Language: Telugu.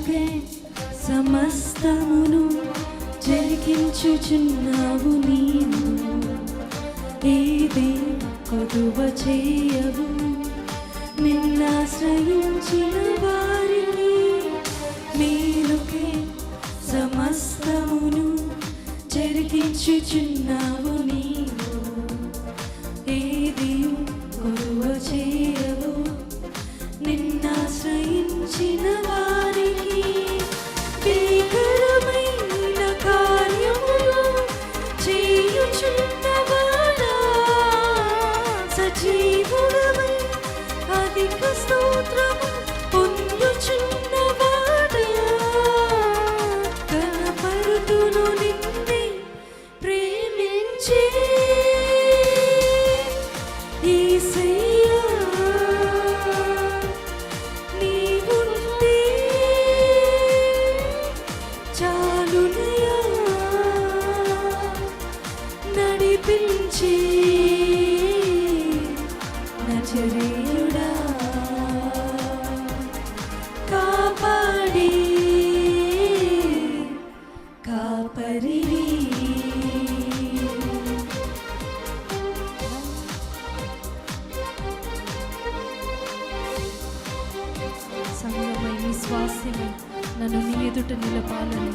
కొరకే సమస్తమును జరిగించుచున్నావు నీవు. ఏది కొదువ చేయవు. నిన్నాశ్రయించిన వారిని మీరుకే సమస్తమును జరిగించుచున్నావు. జీవుడవై అధిక స్తోత్రము పొందుచున్నవాడా కనపరుతును నిన్నే ప్రేమించే యేసయ్యా నడిపించి సంగమై నన్ను నీ ఎదుట నిలపాలని